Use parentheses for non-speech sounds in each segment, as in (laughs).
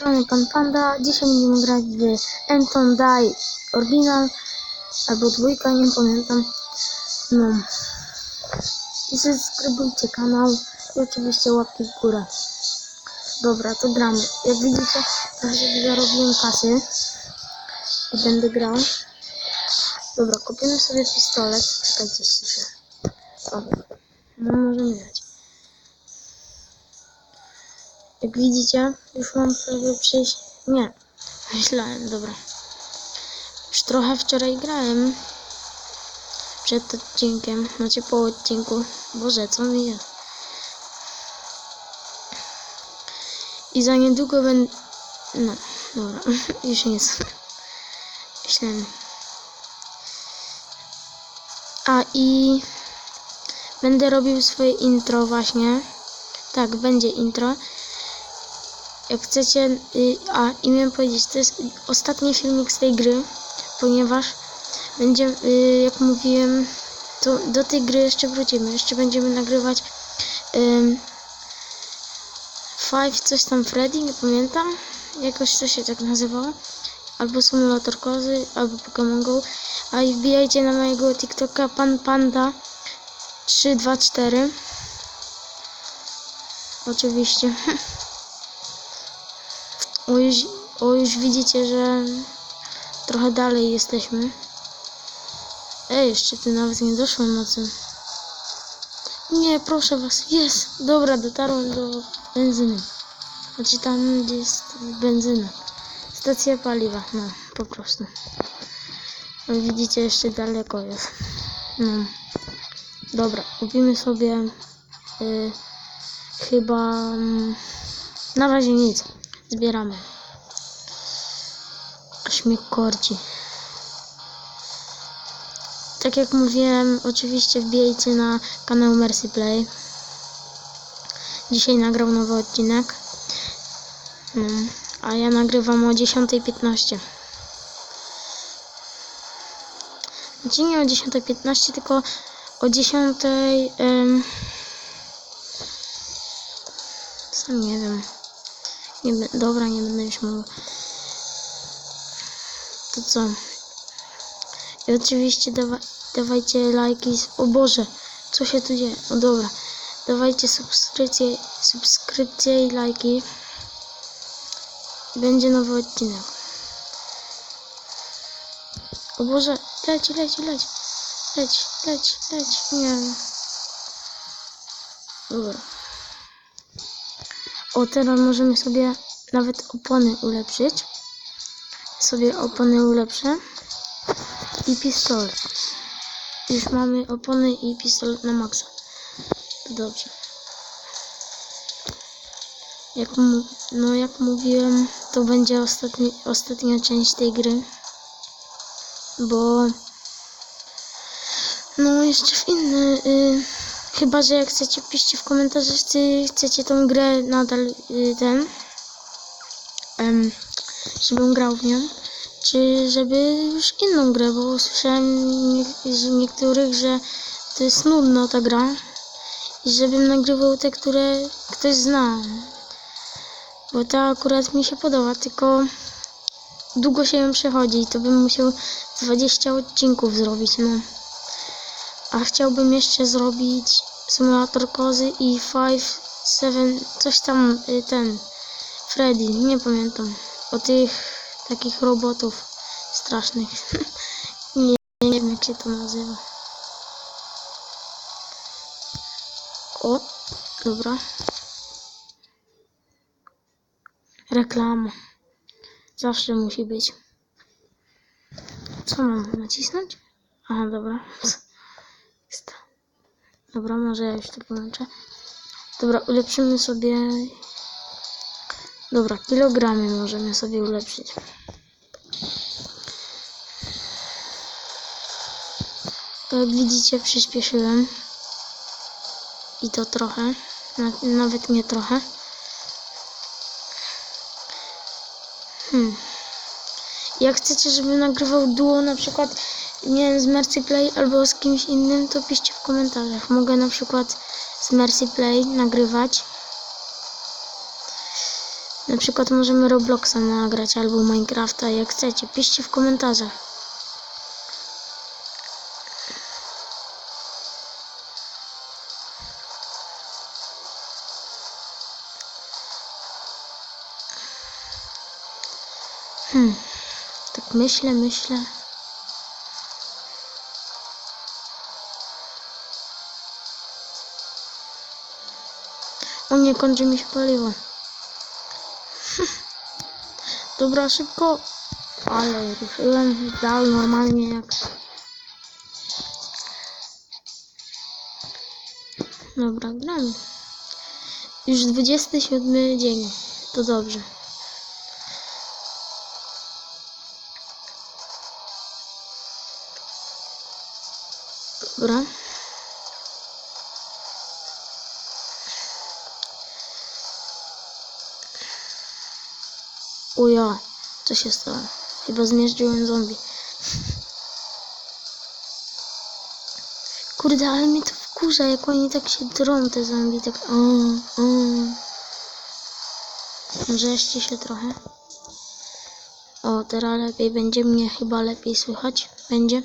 strony Pan Panda. Dzisiaj będziemy grać w Anton Die Original albo dwójka, nie pamiętam. No. I subskrybujcie kanał i oczywiście łapki w górę. Dobra, to gramy. Jak widzicie, trochę zarobiłem kasy i będę grał. Dobra, kupimy sobie pistolet. Czekajcie, ściszę. O, no możemy grać. Jak widzicie, już mam sobie przejść. Nie, myślałem, dobra. Już trochę wczoraj grałem. Przed odcinkiem, znaczy po odcinku. Boże, co mi jest? I za niedługo będę. No, dobra, (laughs) już nie jest. Myślałem. A i będę robił swoje intro właśnie. Tak, będzie intro. Jak chcecie, y, a i miałem powiedzieć, to jest ostatni filmik z tej gry, ponieważ będzie, y, jak mówiłem, to do tej gry jeszcze wrócimy. Jeszcze będziemy nagrywać ym, Five, coś tam Freddy, nie pamiętam. Jakoś to się tak nazywało. Albo Simulator Kozy, albo Pokémon Go. A i wbijajcie na mojego TikToka Pan Panda 324. Oczywiście. (laughs) O już, o już widzicie, że trochę dalej jesteśmy. Ej, jeszcze tu nawet nie doszłem nocą. Nie, proszę was, jest. Dobra, dotarłem do benzyny. Znaczy tam, gdzie jest benzyna. Stacja paliwa, no, po prostu. No, widzicie, jeszcze daleko jest. No. Dobra, kupimy sobie y, chyba... mm, na razie nic. Zbieramy. Korci. Tak jak mówiłem, oczywiście wbijajcie na kanał Mercy Play. Dzisiaj nagrał nowy odcinek. No, a ja nagrywam o 10.15. Znaczy nie o 10.15, tylko o 10.00... Ym... Sam nie wiem. Nie, dobra, nie będę już mówił. To co? I oczywiście dawa dawajcie lajki. O Boże, co się tu dzieje? O dobra. Dawajcie subskrypcje, subskrypcje i lajki. Będzie nowy odcinek. O Boże, leci, leci, leci. Leci, leci, leci. Nie. Dobra. O, teraz możemy sobie nawet opony ulepszyć. Sobie opony ulepszę. I pistolet. Już mamy opony i pistolet na maksa. Dobrze. Jak, no jak mówiłem, to będzie ostatni, ostatnia część tej gry. Bo no jeszcze w inne. Y, chyba, że jak chcecie, piszcie w komentarzach, czy chcecie tą grę nadal y, ten. em, żebym grał w nią. Czy żeby już inną grę, bo słyszałem z niektórych, że to jest nudna ta gra. I żebym nagrywał te, które ktoś zna. Bo ta akurat mi się podoba, tylko długo się ją przechodzi i to bym musiał 20 odcinków zrobić, no. A chciałbym jeszcze zrobić symulator kozy i 5, 7, coś tam, y, ten, Freddy, nie pamiętam. O tych takich robotów strasznych. (laughs) nie, nie wiem jak się to nazywa. O, dobra. Reklama. Zawsze musi być. Co mam nacisnąć? Aha, dobra. (laughs) Dobra, może ja już to połączę. Dobra, ulepszymy sobie... Dobra, kilogramy możemy sobie ulepszyć. Jak widzicie, przyspieszyłem. I to trochę. Na, nawet nie trochę. Hmm. Jak chcecie, żebym nagrywał duo na przykład nie wiem, z Mercy Play albo z kimś innym, to piszcie w komentarzach. Mogę na przykład z Mercy Play nagrywać. Na przykład możemy Robloxa nagrać albo Minecrafta, jak chcecie. Piszcie w komentarzach. Hmm. Tak myślę, myślę. O nie, kończy mi się paliwo. (laughs) Dobra, szybko. Ale ruszyłem dal normalnie jak... Dobra, gramy. Już 27 dzień. To dobrze. Dobra. O ja, co się stało? Chyba zmierzyłem zombie. Kurde, ale mnie to wkurza, jak oni tak się drą, te zombie, tak o, o. Rzeźcie się trochę. O, teraz lepiej będzie, mnie chyba lepiej słychać. Będzie.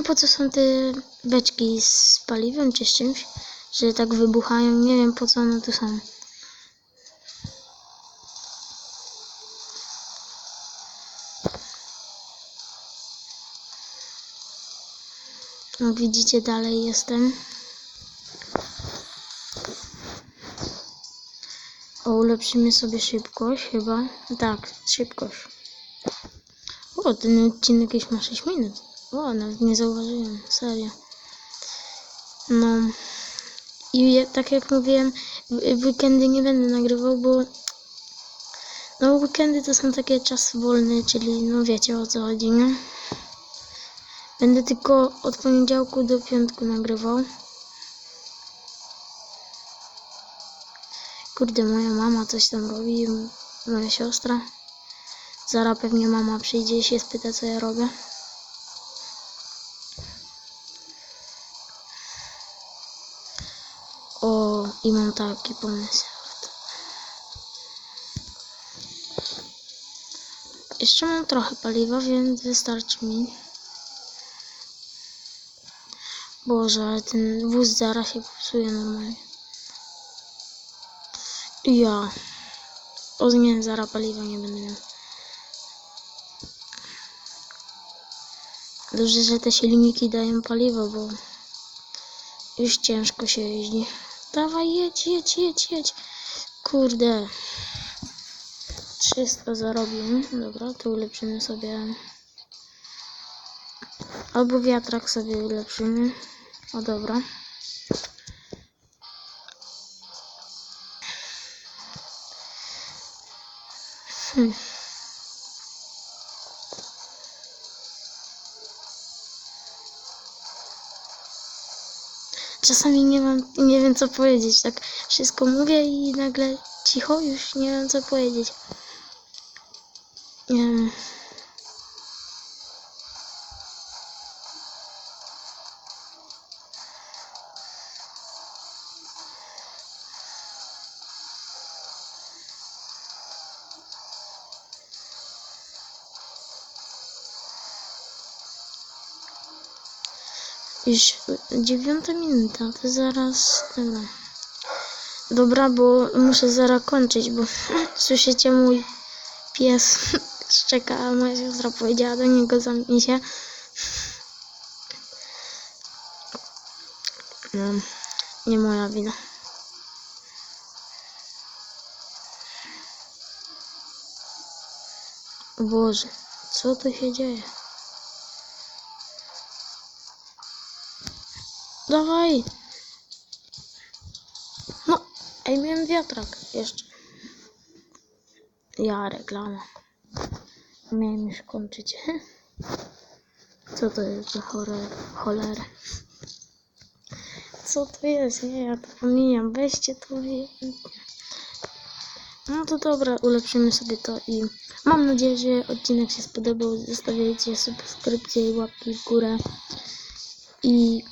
Wiem po co są te beczki z paliwem czy z czymś, że tak wybuchają. Nie wiem po co one tu są. No widzicie, dalej jestem. O, ulepszymy sobie szybkość chyba. Tak, szybkość. O, ten odcinek już ma 6 minut. O, nawet nie zauważyłem, serio. No. I ja- tak jak mówiłem, w weekendy nie będę nagrywał, bo no weekendy to są takie czas wolny, czyli no wiecie o co chodzi, nie? Będę tylko od poniedziałku do piątku nagrywał. Kurde, moja mama coś tam robi, moja siostra. Zara pewnie mama przyjdzie i się spyta, co ja robię. O, i mam taki pomysł. Jeszcze mam trochę paliwa, więc wystarczy mi. Boże, ale ten wóz zaraz się popsuje normalnie. Ja. O nie, zaraz paliwa nie będę miał. Dobrze, że te silniki dają paliwo, bo już ciężko się jeździ. Dawaj, jedź, jedź, jedź, jedź. Kurde. 300 zarobiłem. Dobra, to ulepszymy sobie. Albo wiatrak sobie ulepszymy. O dobra. Hmm. Czasami nie mam, nie wiem co powiedzieć, tak wszystko mówię i nagle cicho, już nie wiem co powiedzieć. Nie wiem. Już dziewiąta minuta, to zaraz. Dobra. Dobra, bo muszę zaraz kończyć, bo (laughs) słyszycie mój pies (laughs) szczeka, a moja siostra powiedziała do niego zamknij się. No, nie moja wina. Boże, co tu się dzieje? Dawaj! No, ej, miałem wiatrak jeszcze. Ja, reklama. Miałem już kończyć. (laughs) Co to jest za cholera? Co to jest? Nie, ja to pomijam. Weźcie to. No to dobra, ulepszymy sobie to i mam nadzieję, że odcinek się spodobał. Zostawiajcie subskrypcje i łapki w górę. I